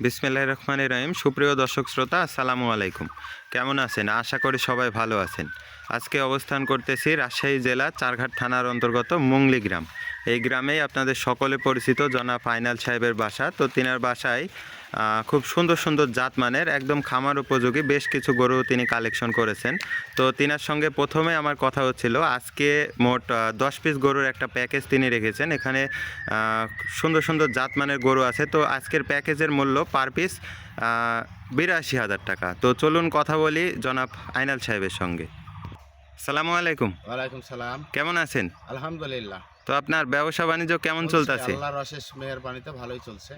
বিসমিল্লাহ রহমান রহিম। সুপ্রিয় দর্শক শ্রোতা, আসসালামু আলাইকুম। কেমন আছেন? আশা করি সবাই ভালো আছেন। আজকে অবস্থান করতেছি রাজশাহী জেলা চারঘাট থানার অন্তর্গত মুংলি গ্রাম। এই গ্রামেই আপনাদের সকলে পরিচিত জনা ফাইনাল সাহেবের বাসা। তো তিনার বাসায় খুব সুন্দর সুন্দর জাতমানের একদম খামার উপযোগী বেশ কিছু গরু তিনি কালেকশন করেছেন। তো তিনার সঙ্গে প্রথমে আমার কথা হচ্ছিল আজকে মোট দশ পিস গরুর একটা প্যাকেজ তিনি রেখেছেন। এখানে সুন্দর সুন্দর জাতমানের গরু আছে। তো আজকের প্যাকেজের মূল্য পার পিস বিরাশি হাজার টাকা। তো চলুন কথা বলি জনাব আইনাল সাহেবের সঙ্গে। সালামু আলাইকুম। ওয়ালাইকুম সালাম। কেমন আছেন? আলহামদুলিল্লাহ। তো আপনার ব্যবসা বাণিজ্য কেমন চলতেছে? আল্লাহর অশেষ মেহেরবানিতে ভালোই চলছে।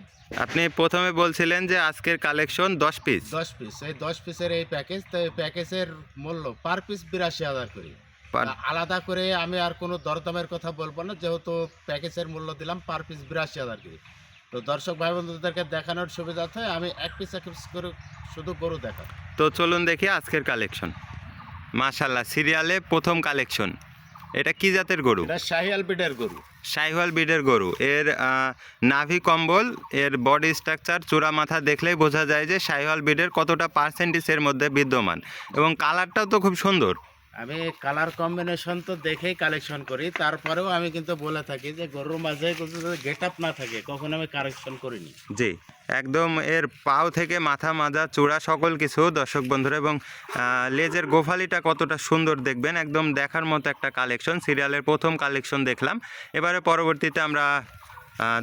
আপনি প্রথমে বলছিলেন যে আজকের কালেকশন দশ পিস দশ পিস এই দশ পিসের এই প্যাকেজ তো এই প্যাকেজের মূল্য পার পিস বিরাশি হাজার করি। আলাদা করে আমি আর কোনো দরদামের কথা বলব না যেহেতু প্যাকেজের মূল্য দিলাম পার পিস বিরাশি হাজার করি। তো দর্শক ভাই বন্ধুদেরকে দেখানোর সুবিধার্থে আমি এক পিস এক পিস করে শুধু গরু দেখাবো। তো চলুন দেখি আজকের কালেকশন মাশাল্লাহ সিরিয়ালে প্রথম কালেকশন এটা কি জাতের গরু? এটা শাহিয়াল বিডের গরু। শাহিওয়াল বিডের গরু। এর নাভি কম্বল এর বডি স্ট্রাকচার চূড়া মাথা দেখলেই বোঝা যায় যে শাহিওয়াল বিডের কতটা পার্সেন্টেজের মধ্যে বিদ্যমান। এবং কালারটাও তো খুব সুন্দর। আমি কালার কম্বিনেশন তো দেখেই কালেকশন করি তারপরেও আমি কিন্তু বলে থাকি যে গরুর মাঝে গেট আপ না থাকে কখনো আমি কালেকশন করিনি। জি একদম এর পাও থেকে মাথা মাজা চূড়া সকল কিছু দর্শক বন্ধুরা এবং লেজের গোফালিটা কতটা সুন্দর দেখবেন একদম দেখার মতো একটা কালেকশন সিরিয়ালের প্রথম কালেকশন দেখলাম। এবারে পরবর্তীতে আমরা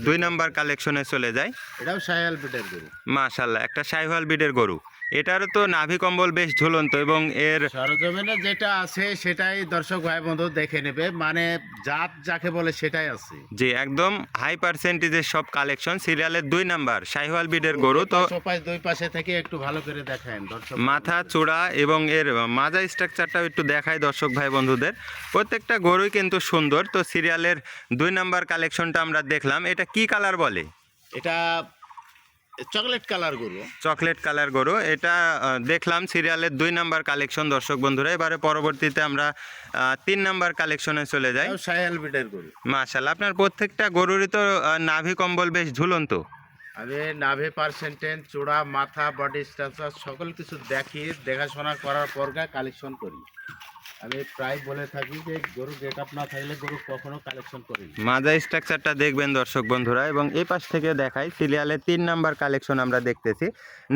দুই নাম্বার কালেকশনে চলে যাই। এটাও শাহিয়াল বিডের গরু। মাশাল্লাহ একটা সাইওয়াল বিডের গরু। এটারও তো নাভি কম্বল বেশ ঝুলন্ত এবং এর সরজমিনে যেটা আছে সেটাই দর্শক ভাই বন্ধু দেখে নেবে। মানে জাত যাকে বলে সেটাই আছে। জি একদম হাই পার্সেন্টেজের সব কালেকশন সিরিয়ালের দুই নাম্বার সাইওয়াল বিডের গরু। তো দুই পাশে থেকে একটু ভালো করে দেখেন দর্শক মাথা চূড়া এবং এর মাজা স্ট্রাকচারটাও একটু দেখায় দর্শক ভাই বন্ধুদের। প্রত্যেকটা গরুই কিন্তু সুন্দর। তো সিরিয়ালের দুই নাম্বার কালেকশনটা আমরা দেখলাম। এটা কি কালার বলে? এটা চকলেট কালার গরু। চকলেট কালার গরু। এটা দেখলাম সিরিয়ালের দুই নাম্বার কালেকশন দর্শক বন্ধুরা। এবারে পরবর্তীতে আমরা তিন নাম্বার কালেকশনে চলে যাই। শাহিয়াল বিডের গরু। মাশাল্লাহ আপনার প্রত্যেকটা গরুরই তো নাভি কম্বল বেশ ঝুলন্ত। আমি নাভে পার্সেন্টেজ চূড়া মাথা বডি স্ট্রাকচার সকল কিছু দেখি দেখাশোনা করার পর কালেকশন করি। আমি প্রায় বলে থাকি যে গরু গেট আপ না থাকলে গরু কখনো কালেকশন করি মাজা স্ট্রাকচারটা দেখবেন দর্শক বন্ধুরা এবং এই পাশ থেকে দেখাই সিরিয়ালের তিন নাম্বার কালেকশন আমরা দেখতেছি।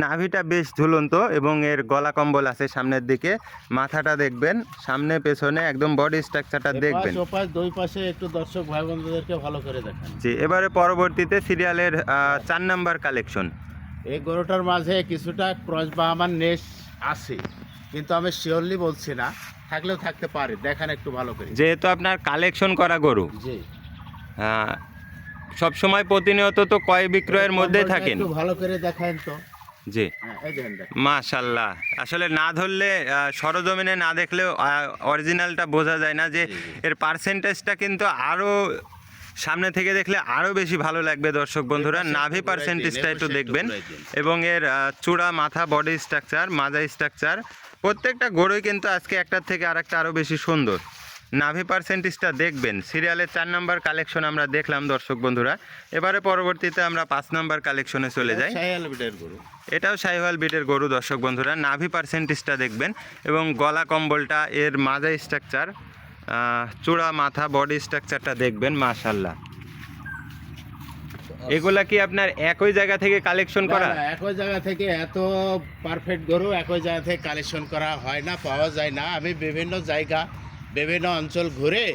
নাভিটা বেশ ঝুলন্ত এবং এর গলা কম্বল আছে সামনের দিকে। মাথাটা দেখবেন সামনে পেছনে একদম বডি স্ট্রাকচারটা দেখবেন। ওপাশ দুই পাশে একটু দর্শক ভাই বন্ধুদেরকে ভালো করে দেখান। জি এবারে পরবর্তীতে সিরিয়ালের চার নাম্বার কালেকশন এই গরুটার মাঝে কিছুটা ক্রস বা আমার নেশ আছে। কিন্তু আমি শিওরলি বলছি না থাকলেও থাকতে পারে দেখান একটু ভালো করে। যেহেতু আপনার কালেকশন করা গরু। জি। আহ, সবসময় প্রতিনিয়ত তো কয় বিক্রয়ের মধ্যেই থাকেন। একটু ভালো করে দেখান তো। জি। হ্যাঁ। মাশাল্লাহ। আসলে না ধরলে সরজমিনে না দেখলেও অরিজিনালটা বোঝা যায় না যে। এর পার্সেন্টেজটা কিন্তু আরও সামনে থেকে দেখলে আরও বেশি ভালো লাগবে দর্শক বন্ধুরা। নাভি পার্সেন্টেজটা একটু দেখবেন। এবং এর চূড়া মাথা বডি স্ট্রাকচার মাজা স্ট্রাকচার প্রত্যেকটা গরুই কিন্তু আজকে একটার থেকে আরেকটা আরও বেশি সুন্দর। নাভি পার্সেন্টেজটা দেখবেন। সিরিয়ালের চার নাম্বার কালেকশন আমরা দেখলাম দর্শক বন্ধুরা। এবারে পরবর্তীতে আমরা পাঁচ নাম্বার কালেকশনে চলে যাই। শাহিয়াল বিটের গরু। এটাও সাইওয়াল বিটের গরু দর্শক বন্ধুরা। নাভি পার্সেন্টেজটা দেখবেন এবং গলা কম্বলটা এর মাজা স্ট্রাকচার চূড়া মাথা বডি স্ট্রাকচারটা দেখবেন মাশাল্লাহ এগুলা কি আপনার একই জায়গা থেকে কালেকশন করা? না, একই জায়গা থেকে এত পারফেক্ট গরু একই জায়গা থেকে কালেকশন করা হয় না পাওয়া যায় না। আমি বিভিন্ন জায়গা বিভিন্ন অঞ্চল ঘুরে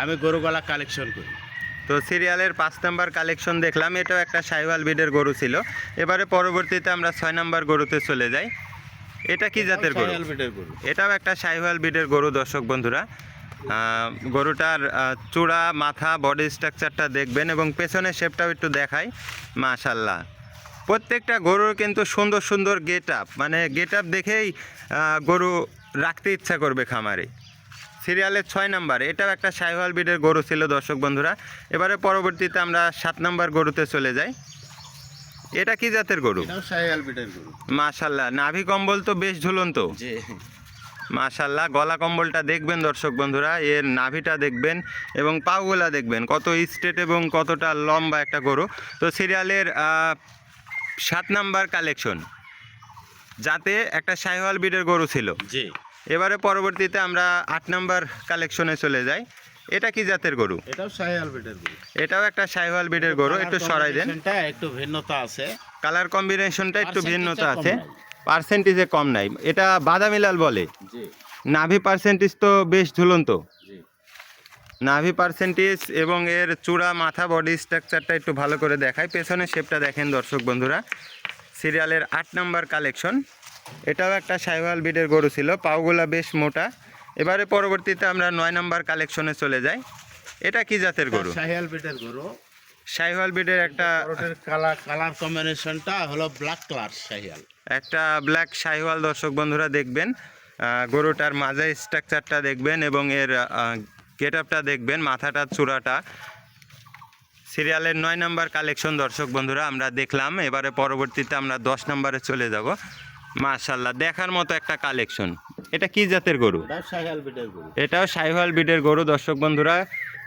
আমি গরুগুলা কালেকশন করি। তো সিরিয়ালের পাঁচ নাম্বার কালেকশন দেখলাম এটাও একটা সাইওয়াল বিডের গরু ছিল। এবারে পরবর্তীতে আমরা ছয় নাম্বার গরুতে চলে যাই। এটা কি জাতের গরু? এটাও একটা সাইওয়াল বিডের গরু দর্শক বন্ধুরা। গরুটার চূড়া মাথা বডি স্ট্রাকচারটা দেখবেন এবং পেছনের শেপটাও একটু দেখাই। মাশাল্লাহ প্রত্যেকটা গরুর কিন্তু সুন্দর সুন্দর গেট আপ মানে গেট আপ দেখেই গরু রাখতে ইচ্ছা করবে খামারে। সিরিয়ালের ছয় নাম্বার এটাও একটা সাইওয়াল বিডের গরু ছিল দর্শক বন্ধুরা। এবারে পরবর্তীতে আমরা সাত নাম্বার গরুতে চলে যাই। এটা কি জাতের গরু? মাশাল্লাহ নাভি কম্বল তো বেশ ঝুলন্ত। মাশাল্লাহ গলা কম্বলটা দেখবেন দর্শক বন্ধুরা এর নাভিটা দেখবেন এবং পাগুলা দেখবেন কত স্ট্রেট এবং কতটা লম্বা একটা গরু। তো সিরিয়ালের সাত নাম্বার কালেকশন যাতে একটা শাহিওয়াল বিডের গরু ছিল। জি। এবারে পরবর্তীতে আমরা আট নাম্বার কালেকশনে চলে যাই। এটা কি জাতের গরু? এটাও শাহি আলবিটের গরু। এটাও একটা শাহিওয়াল বিডের গরু একটু সরাই দেন। একটু ভিন্নতা আছে। কালার কম্বিনেশনটা একটু ভিন্নতা আছে। পার্সেন্টেজে কম নাই। এটা বাদামি লাল বলে। নাভি পার্সেন্টেজ তো বেশ ঝুলন্ত। নাভি পার্সেন্টেজ এবং এর চূড়া মাথা বডি স্ট্রাকচারটা একটু ভালো করে দেখায় পেছনের শেপটা দেখেন দর্শক বন্ধুরা। সিরিয়ালের আট নাম্বার কালেকশন এটাও একটা সাইওয়াল বিডের গরু ছিল। পাওগুলা বেশ মোটা। এবারে পরবর্তীতে আমরা নয় নাম্বার কালেকশনে চলে যাই। এটা কি জাতের গরু? শাহি আলবিটের গরু। সাইওয়াল বিডের একটা কালার কালার কম্বিনেশনটা হলো ব্ল্যাক কালার শাহিয়াল একটা ব্ল্যাক শাহিওয়াল দর্শক বন্ধুরা দেখবেন গরুটার মাঝে স্ট্রাকচারটা দেখবেন এবং এর গেট আপটা দেখবেন মাথাটা চূড়াটা। সিরিয়ালের নয় নাম্বার কালেকশন দর্শক বন্ধুরা আমরা দেখলাম এবারে পরবর্তীতে আমরা দশ নাম্বারে চলে যাব। মাশাল্লাহ দেখার মতো একটা কালেকশন এটা কি জাতের গরু? এটাও সাইহল বিডের গরু দর্শক বন্ধুরা।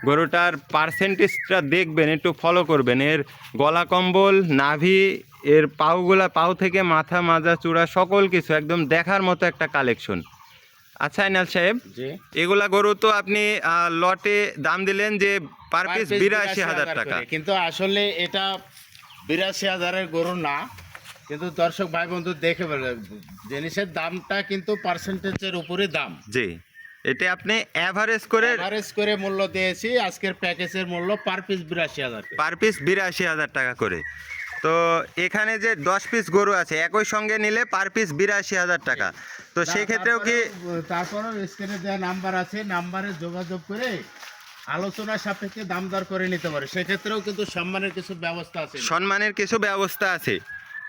গরুটার পার্সেন্টেজটা দেখবেন একটু ফলো করবেন। এর গলা কম্বল নাভি এর পাউগুলা পাউ থেকে মাথা মাজা চূড়া সকল কিছু একদম দেখার মতো একটা কালেকশন আচ্ছা আইনাল সাহেব এগুলা গরু তো আপনি লটে দাম দিলেন যে পার পিস বিরাশি হাজার টাকা। কিন্তু আসলে এটা বিরাশি হাজারের গরু না কিন্তু দর্শক ভাই বন্ধু দেখে জিনিসের দামটা কিন্তু পার্সেন্টেজের উপরে দাম। জি এটা আপনি অ্যাভারেজ করে এভারেজ করে মূল্য দিয়েছি আজকের প্যাকেজের মূল্য পার পিস বিরাশি হাজার। পার পিস বিরাশি হাজার টাকা করে। তো এখানে যে দশ পিস গরু আছে একই সঙ্গে নিলে পার পিস বিরাশি হাজার টাকা। তো সেক্ষেত্রেও কি তারপরেও- স্ক্রিনে দেওয়া নাম্বার আছে নাম্বারে যোগাযোগ করে আলোচনা সাপেক্ষে দাম দর করে নিতে পারে। সেক্ষেত্রেও কিন্তু সম্মানের কিছু ব্যবস্থা আছে। সম্মানের কিছু ব্যবস্থা আছে।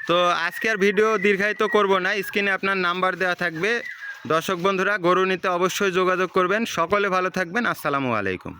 তো আজকে আর ভিডিও দীর্ঘায়িত করব না স্ক্রিনে আপনার নাম্বার দেওয়া থাকবে। দর্শক বন্ধুরা গরু নিতে অবশ্যই যোগাযোগ করবেন। সকলে ভালো থাকবেন। আসসালামু আলাইকুম।